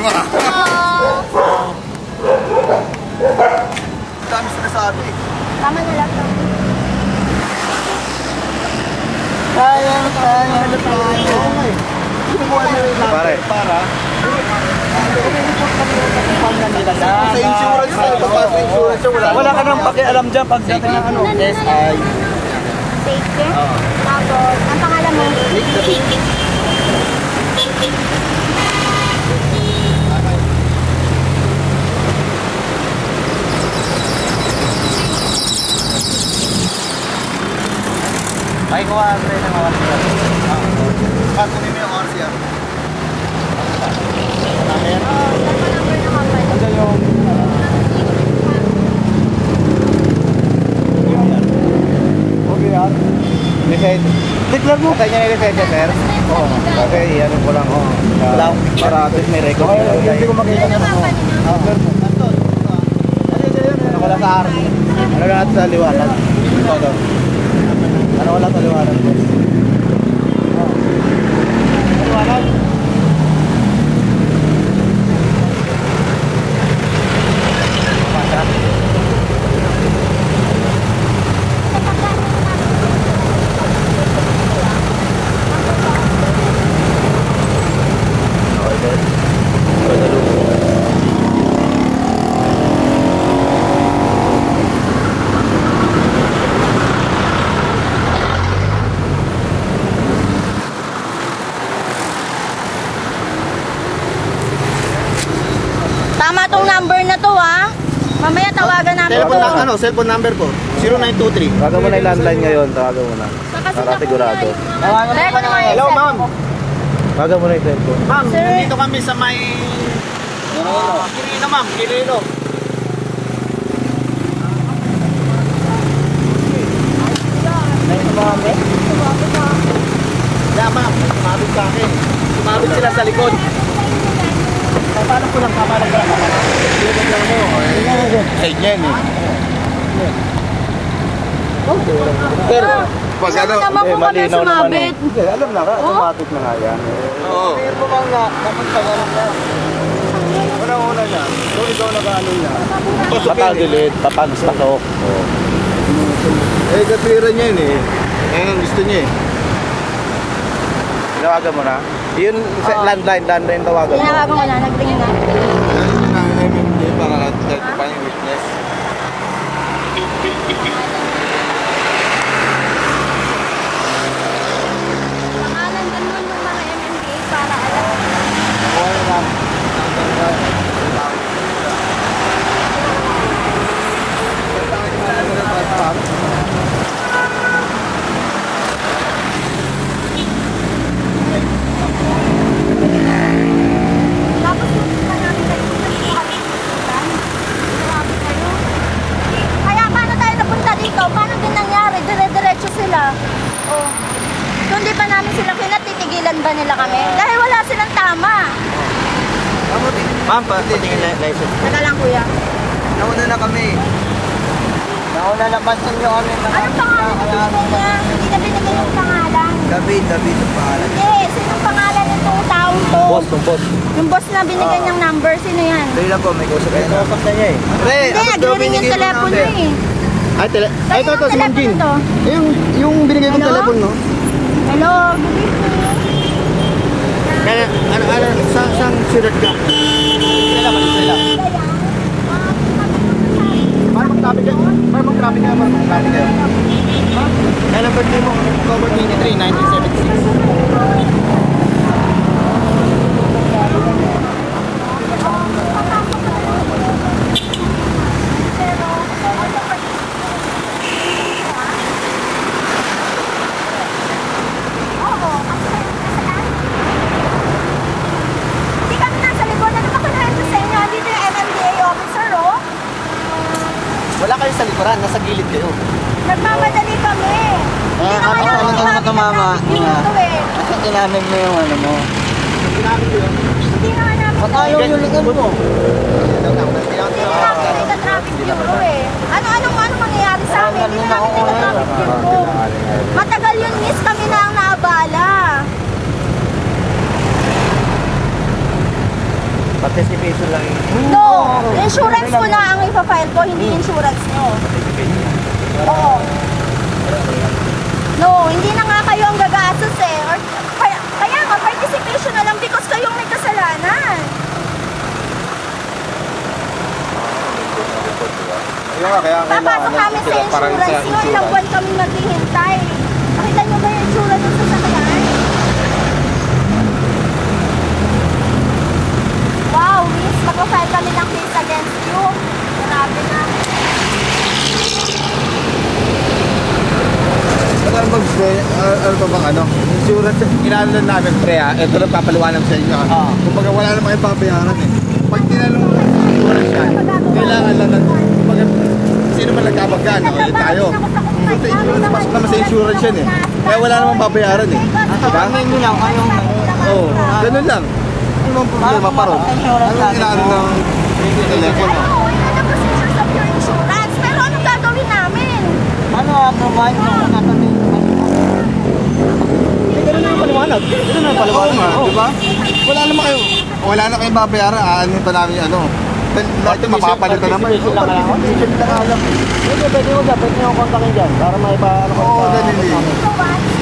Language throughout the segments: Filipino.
mo. Oo. Dami sinasabi. Tama na lang. Kinukuha nyo yung Pare. para. Sa insurance sa insurance wala. Wala ka nang pakialam dyan pagdating ng ano. SI. Safety. Tapos, ang pangalan mo? Ay, kuha ang rin ng oras. Ah, kunin mo yung RCR. Namin. Oh, number number ng company. Ano yung... Okay yan. Lisensya. Declare mo. Niya yung lisensya, sir? Oo. Kasi ano ko lang, oh. Wala Para at least may record. Hindi ko makita Ano ng company nyo? Ano ko lang sa army. Ano lang sa liwanag. Ano? Ano ko lang sa liwanag. Liwanag. Tama tong number na to ha. Mamaya tawagan namin Cellphone, to. na, ano, cellphone number ko. 0923. Tawagan mo na yung landline ngayon. Tawagan mo na. Para sigurado. Kaya ko naman Hello, ma'am. Tawagan mo na yung cellphone. Ma'am, Sir. nandito kami sa may... Kirino, ma'am. Kirino. Ma'am. Sumabit sa akin. Sumabit sila sa likod. Paano ko lang kamalang ka lang kamalang? Sa inyo yun eh. Sir, Pag ano? naman eh, po kami malinaw naman sumabit. eh. Hindi, alam na ka. Automatic na nga yan. Oo. Pero mo bang na, napunta nga lang yan. Unang-una niya, kung ikaw nag-ano niya, patagilid, papag-stock. Eh, katwiran niya yun eh. Yan ang gusto niya eh. Tinawagan mo na. Yun, sa landline, landline tawagan mo. Tinawagan ko na, nagtingin na. Hindi para natin pa yung witness. Pangalan din nun ng mga MMDA para alam. Tapos yung pa namin kayo nagsusukat. Grabe kayo. Kaya paano tayo napunta dito? Paano din nangyari? Dire-diretso sila. Oh. Pa namin sila kinatitigilan ba nila kami? Dahil wala silang tama. Ma'am, patingin na license. Teka lang kuya. Nauna na kami. Nauna na pansin nyo kami. Anong pangalan ng gusto niya? Hindi na binigay yung pangalan. David, David ang pangalan. Hindi, sinong pangalan nitong taong to? Boss, yung boss. Yung boss na binigyan niyang number, sino yan? Dali lang po, may kausap kayo. Kausap na niya eh. Pre, Hindi, nagre-ring yung telepono niya eh. Ay, tele... Ay, ito, ito, si Ma'am Jean. Yung, yung binigay kong Hello? telepono, no? 1970, mama? eh. Nasa ginamit mo yung ano mo. Ginamit ko yun. Hindi naman namin Patayo yung likod mo. Eh. Ano, ano na. Matagal yun, miss. Kami na ang naabala. Insurance ko na ang ipafile ko, hindi insurance nyo. Oo. No, hindi na nga kayo ang gagastos eh. Or, kaya, kaya nga, participation na lang because kayong may kasalanan. Ayun nga, kaya Papasok namin sa insurance nyo, ilang buwan kami maghihintay. Nakita nyo ba yung insurance ng sasakyan? Wow, miss, mag-file kami ng case against you. Grabe na. Ano bang ano ba bang ano? Insurance, inano lang namin pre ha. Ito lang papaliwanag sa inyo. Ah. Kumbaga wala naman kayong babayaran eh. Pag tinanong mo ng insurance yan, kailangan lang ng, kumbaga, sino man nagkabagyan, o yun tayo. Kung sa insurance, pasok naman sa insurance yan eh. Kaya wala namang babayaran eh. Diba? Tanungin nyo lang kayong Oo, oh, ganun lang. Ano bang problema pa ron? Ano inaano ng telepono? Oo, yun ang procedures of your insurance. Pero anong gagawin namin? Ano ang provide mo natin Ganun na yung paliwanag. Ganun na yung Oo paliwanag. nga, Oo. di ba? Wala naman kayo, wala na kayong babayaran, aanin pa namin yung ano. Lahat yung mapapalitan naman. Participation lang lang. Participation lang lang. Pwede, pwede mo dyan. Pwede nyo kontakin dyan. Para may pa... Ano, Oo?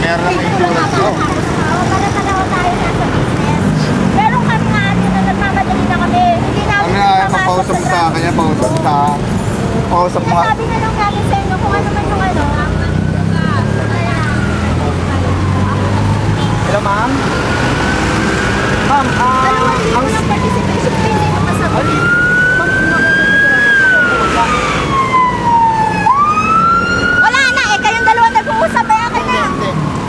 Meron na insurance ako nasa business. Meron kami nga ano na na. Hindi papausap sa kanya, pausap sa pausap mga Sabi na lang namin sa inyo kung ano man yung ano. Hello, ma'am? Ma'am, ah... Dalawang libo ang ng participation fee, hindi mo masagot. Wala na eh, kayong dalawa nag-uusap eh, akin na.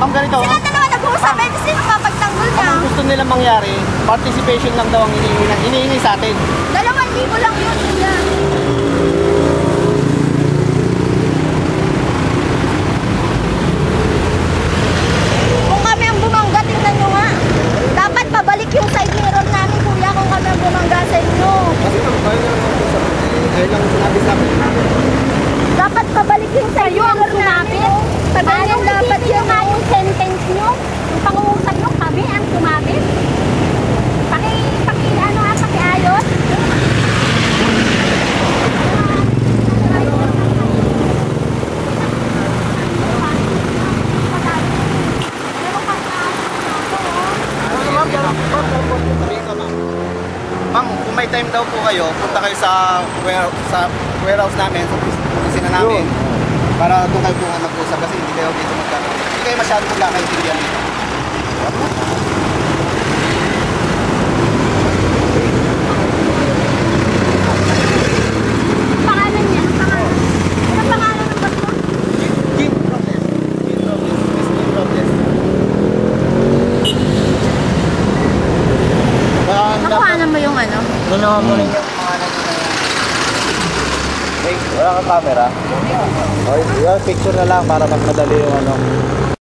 Ma'am, ganito. Sila dalawa nag-uusap eh, sino papagtanggol niya? Ang gusto nila mangyari, participation lang daw ang hinihingi, na- hinihingi sa atin. Dalawang libo lang yun, kuya. Kung kami ang bumangga, tingnan nyo nga. Dapat pabalik yung side mirror namin, kuya, kung kami ang bumangga sa inyo. Kasi kung kayo lang ang usap, eh, ayun lang sinabi sa amin. Dapat pabalik yung side mirror namin. Paganyan dapat yun. nga yung sentence nyo? Yung pangungusap nyo, kami ang sumabit? Paki, paki, ano ha, pakiayos? Sabihin ko, ma'am. Kung may time daw po kayo, punta kayo sa warehouse, sa warehouse namin, sa opisina namin. Para doon kayo po nga mag-usap kasi hindi kayo dito magkakaroon. Hindi kayo masyadong magkakaintindihan dito. Pangalan niya? Pangalan? Anong pangalan ng basta? Jim Robles. Jim Robles. Miss Jim Robles. Nakuhanan mo yung ano? Ginawa mo rin yung pangalan nila. Kang camera? Okay, picture na lang para mas madali yung ano.